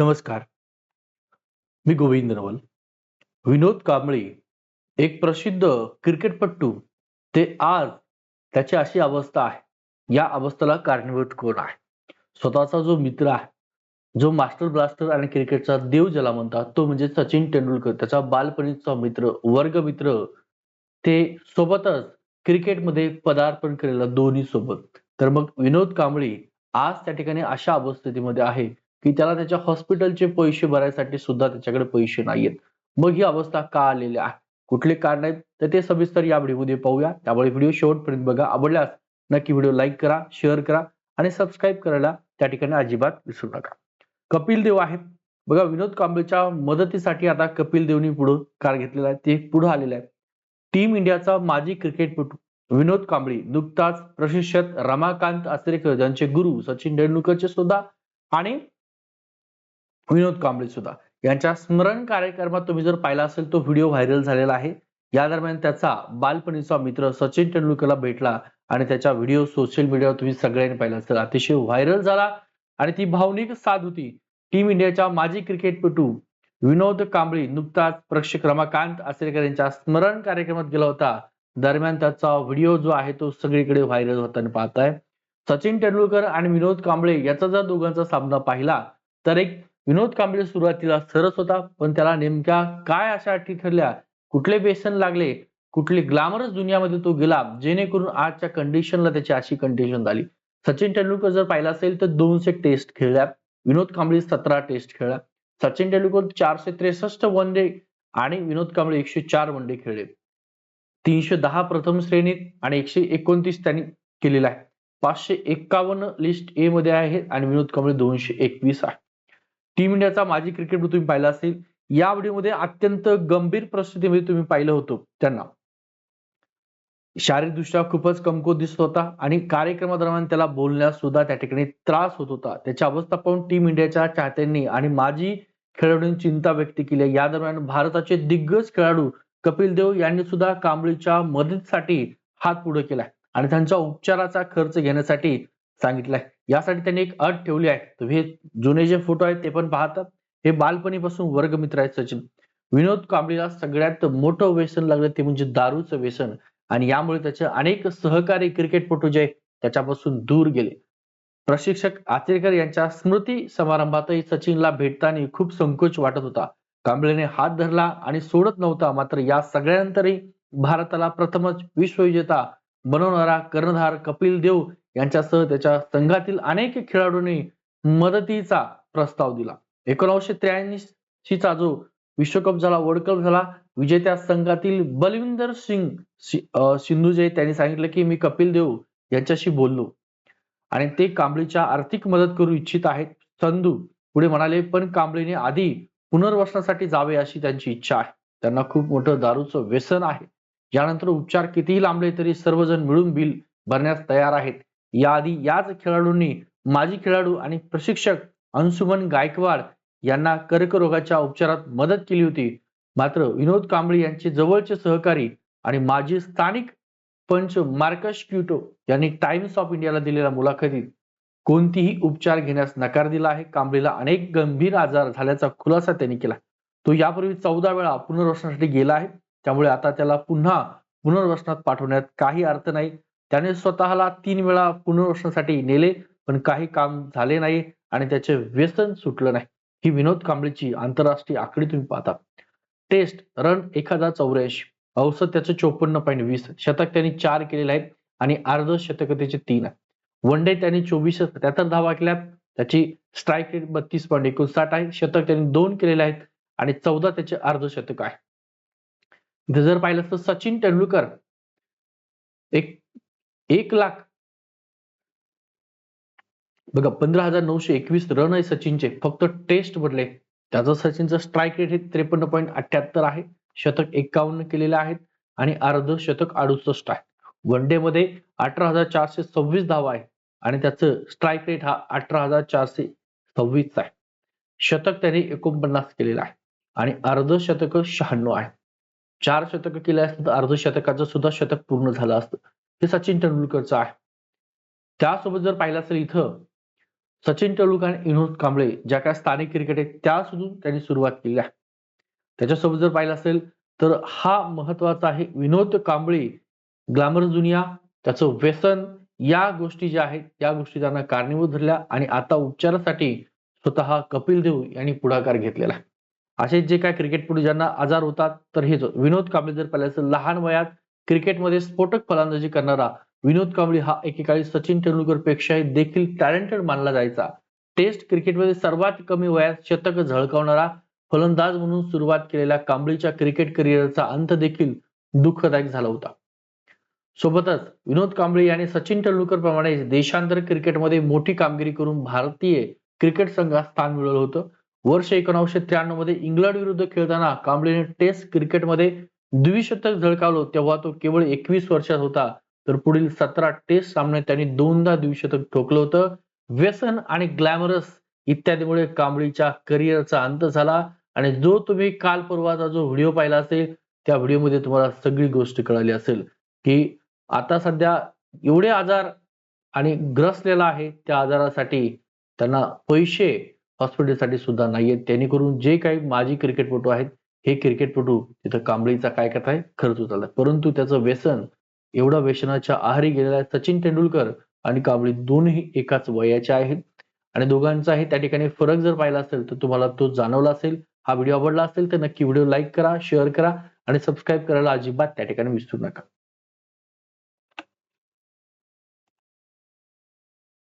नमस्कार. मी गोविंद नवल. विनोद कांबळे एक प्रसिद्ध क्रिकेटपट्टू ते आज त्याची अशी अवस्था आहे. या अवस्थेला कारणीभूत कोण आहे? स्वतःचा जो मित्र आहे जो मास्टर ब्लास्टर आणि क्रिकेटचा देव ज्याला म्हणतात तो म्हणजे सचिन तेंडुलकर. त्याचा बालपणीचा मित्र वर्ग मित्र ते सोबतच क्रिकेटमध्ये पदार्पण केलेलं दोन्ही सोबत. तर मग विनोद कांबळे आज त्या ठिकाणी अशा अवस्थेमध्ये आहे की त्याला त्याच्या हॉस्पिटलचे पैसे भरायसाठी सुद्धा त्याच्याकडे पैसे नाहीयेत. मग ही अवस्था का आलेली आहे? कुठले कारण आहेत? तर ते सविस्तर या व्हिडिओमध्ये पाहूया. त्यामुळे व्हिडिओ शेवटपर्यंत बघा. आवडल्यास नक्की व्हिडिओ लाईक करा शेअर करा आणि सबस्क्राईब करायला त्या ठिकाणी अजिबात विसरू नका. कपिल देव आहे बघा विनोद कांबळेच्या मदतीसाठी आता कपिल देवनी पुढे कार घेतलेला आहे. ते पुढे आलेलं आहे टीम इंडियाचा माजी क्रिकेटपटू विनोद कांबळे नुकताच प्रशिक्षक रमाकांत आचरेकर यांचे गुरु सचिन तेंडुलकरचे सुद्धा आणि विनोद कांबळे सुद्धा. यांच्या स्मरण कार्यक्रमात तुम्ही जर पाहिला असेल तो व्हिडिओ व्हायरल झालेला आहे. या दरम्यान त्याचा बालपणीचा मित्र सचिन तेंडुलकरला भेटला आणि त्याचा व्हिडिओ सोशल मीडियावर तुम्ही सगळ्यांनी पाहिला असेल. अतिशय व्हायरल झाला आणि ती भावनिक साथ होती. टीम इंडियाच्या माजी क्रिकेटपटू विनोद कांबळे नुकताच प्रेक्षक रमाकांत आचरेकर यांच्या स्मरण कार्यक्रमात गेला होता. दरम्यान त्याचा व्हिडिओ जो आहे तो सगळीकडे व्हायरल होताना पाहताय. सचिन तेंडुलकर आणि विनोद कांबळे याचा जर दोघांचा सामना पाहिला तर एक विनोद कांबळे सुरुवातीला सरस होता पण त्याला नेमक्या काय अशा अटी ठरल्या? कुठले व्यसन लागले? कुठली ग्लॅमरस दुनियामध्ये तो गेला जेणेकरून आजच्या कंडिशनला त्याची अशी कंडिशन झाली. सचिन तेंडुलकर जर पाहिला असेल तर दोनशे टेस्ट खेळल्या. विनोद कांबळे सतरा टेस्ट खेळल्या. सचिन तेंडुलकर चारशे त्रेसष्ट वन डे आणि विनोद कांबळे एकशे चार वन डे खेळले. तीनशे दहा प्रथम श्रेणीत आणि एकशे एकोणतीस त्यांनी केलेला आहे. पाचशे एक्कावन्न लिस्ट ए मध्ये आहे आणि विनोद कांबळे दोनशे एकवीस आहे. टीम इंडियाचा माजी क्रिकेट तुम्ही पाहिला असेल. या व्हिडिओमध्ये अत्यंत गंभीर परिस्थितीमध्ये तुम्ही पाहिलं होतं त्यांना. शारीरिकदृष्ट्या खूपच कमकुवत दिसत होता आणि कार्यक्रमादरम्यान त्याला बोलण्यास सुद्धा त्या ठिकाणी त्रास होत होता. त्याची अवस्था पाहून टीम इंडियाच्या चाहत्यांनी आणि माजी खेळाडूंनी चिंता व्यक्त केली. या दरम्यान भारताचे दिग्गज खेळाडू कपिल देव यांनी सुद्धा कांबळीच्या मदतीसाठी हात पुढे केलाय. आणि त्यांच्या उपचाराचा खर्च घेण्यासाठी सांगितलंय यासाठी त्यांनी एक अट ठेवली आहे. तुम्ही जुने जे फोटो आहेत ते पण पाहतात. हे बालपणीपासून वर्गमित्र आहेत सचिन. विनोद कांबळीला सगळ्यात मोठं व्यसन लागलं ते म्हणजे दारूचं व्यसन. आणि यामुळे त्याचे अनेक सहकारी क्रिकेटपटू जे त्याच्यापासून दूर गेले. प्रशिक्षक आचरेकर यांच्या स्मृती समारंभातही सचिनला भेटताना खूप संकोच वाटत होता. कांबळेने हात धरला आणि सोडत नव्हता. मात्र या सगळ्यानंतरही भारताला प्रथमच विश्वविजेता बनवणारा कर्णधार कपिल देव यांच्यासह त्याच्या संघातील अनेक खेळाडूंनी मदतीचा प्रस्ताव दिला. एकोणीसशे त्र्याऐंशीचा जो विश्वकप झाला वर्ल्ड कप झाला विजेत्या संघातील बलविंदर सिंग सिंधू जे त्यांनी सांगितलं की मी कपिल देव यांच्याशी बोललो आणि ते कांबळीच्या आर्थिक मदत करू इच्छित आहेत. संधू पुढे म्हणाले पण कांबळीने आधी पुनर्वसनासाठी जावे अशी त्यांची इच्छा आहे. त्यांना खूप मोठं दारूचं व्यसन आहे. यानंतर उपचार कितीही लांबले तरी सर्वजण मिळून बिल भरण्यास तयार आहेत. याआधी याच खेळाडूंनी माजी खेळाडू आणि प्रशिक्षक अंशुमन गायकवाड यांना कर्करोगाच्या उपचारात मदत केली होती. मात्र विनोद कांबळे यांचे जवळचे सहकारी आणि माजी स्थानिक पंच मार्कस क्युटो यांनी टाइम्स ऑफ इंडियाला दिलेल्या मुलाखतीत कोणतीही उपचार घेण्यास नकार दिला आहे. कांबळेला अनेक गंभीर आजार झाल्याचा खुलासा त्यांनी केला. तो यापूर्वी चौदा वेळा पुनर्वसनासाठी गेला आहे. त्यामुळे आता त्याला पुन्हा पुनर्वसनात पाठवण्यात काही अर्थ नाही. त्याने स्वतःला तीन वेळा पुनर्वसनासाठी नेले पण काही काम झाले नाही आणि त्याचे व्यसन सुटलं नाही. ही विनोद कांबळेची आंतरराष्ट्रीय आकडी तुम्ही पाहता. टेस्ट रन एक हजार चौऱ्याऐंशी औसत त्याचं चोपन्न पॉईंट वीस शतक त्यांनी चार केलेले आहेत आणि अर्ध शतक त्याचे तीन आहे वन डे त्यांनी चोवीस सत्याहत्तर धावा केल्या त्याची स्ट्राईक रेट बत्तीस पॉईंट एकोणसाठ आहे. शतक त्यांनी दोन केलेले आहेत आणि चौदा त्याचे अर्ध शतक आहे. इथे जर पाहिलं तर सचिन तेंडुलकर एक एक लाख. बघा पंधरा हजार नऊशे एकवीस रन आहे सचिनचे. फक्त टेस्ट भरले. त्याचा सचिनचं स्ट्राईक रेट हे त्रेपन्न पॉईंट अठ्याहत्तर आहे. शतक एक्कावन्न केलेले आहेत आणि अर्ध शतक अडुसष्ट आहे. वन डे मध्ये अठरा हजार चारशे सव्वीस धावा आहे आणि त्याचं स्ट्राईक रेट हा अठरा हजार चारशे सव्वीस आहे. शतक त्याने एकोणपन्नास केलेलं आहे आणि अर्ध शतक शहाण्णव आहे. चार शतक केले असतं तर अर्ध शतकाचं सुद्धा शतक पूर्ण झालं असतं. हे सचिन तेंडुलकरचं आहे. त्यासोबत जर पाहिलं असेल इथं सचिन तेंडुलकर आणि विनोद कांबळे ज्या काय स्थानिक क्रिकेट आहेत त्या सुद्धा त्यांनी सुरुवात केली आहे. त्याच्यासोबत जर पाहिलं असेल तर हा महत्त्वाचा आहे. विनोद कांबळे ग्लॅमर जुनिया त्याचं व्यसन या गोष्टी ज्या आहेत त्या गोष्टी त्यांना कारणीभूत धरल्या आणि आता उपचारासाठी स्वतः कपिल देव यांनी पुढाकार घेतलेला असे जे काय क्रिकेटपटू ज्यांना आजार होतात तर हेच. विनोद कांबळे जर पाहिलं असेल लहान वयात क्रिकेटमध्ये स्फोटक फलंदाजी करणारा विनोद कांबळी हा एकेकाळी सचिन तेंडुलकर पेक्षाही देखील टॅलेंटेड मानला जायचा. टेस्ट क्रिकेटमध्ये सर्वात कमी वयात शतक झळकावणारा फलंदाज म्हणून सुरुवात केलेल्या कांबळीच्या क्रिकेट करिअरचा अंत देखील दुःखदायक झाला होता. सोबतच विनोद कांबळी याने सचिन तेंडुलकर प्रमाणे देशांतर क्रिकेटमध्ये मोठी कामगिरी करून भारतीय क्रिकेट संघात स्थान मिळवलं होतं. वर्ष एकोणीसशे त्र्याण्णवमध्ये इंग्लंड विरुद्ध खेळताना कांबळेने टेस्ट क्रिकेटमध्ये द्विशतक झळकावलं तेव्हा तो केवळ एकवीस वर्षात होता. तर पुढील सतरा टेस्ट सामन्यात त्यांनी दोनदा द्विशतक ठोकलं होतं. व्यसन आणि ग्लॅमरस इत्यादीमुळे कांबळीच्या करिअरचा अंत झाला. आणि जो तुम्ही काल परवाचा जो व्हिडिओ पाहिला असेल त्या व्हिडिओमध्ये तुम्हाला सगळी गोष्ट कळाली असेल की आता सध्या एवढे आजार आणि ग्रसलेला आहे त्या आजारासाठी त्यांना पैसे हॉस्पिटलसाठी सुद्धा नाहीयेत. त्यांनी करून जे काही माजी क्रिकेटपटू आहेत हे क्रिकेटपटू तिथं कांबळीचा काय कथा खर्च उचललाय परंतु त्याचं व्यसन एवढा व्यसनाच्या आहारी गेलेला सचिन तेंडुलकर आणि कांबळी दोनही एकाच वयाचे आहेत. आणि दोघांचाही त्या ठिकाणी फरक जर पाहिला असेल तर तुम्हाला तो जाणवला असेल हा व्हिडिओ आवडला असेल तर नक्की व्हिडिओ लाईक करा शेअर करा आणि सबस्क्राईब करायला अजिबात त्या ठिकाणी विसरू नका.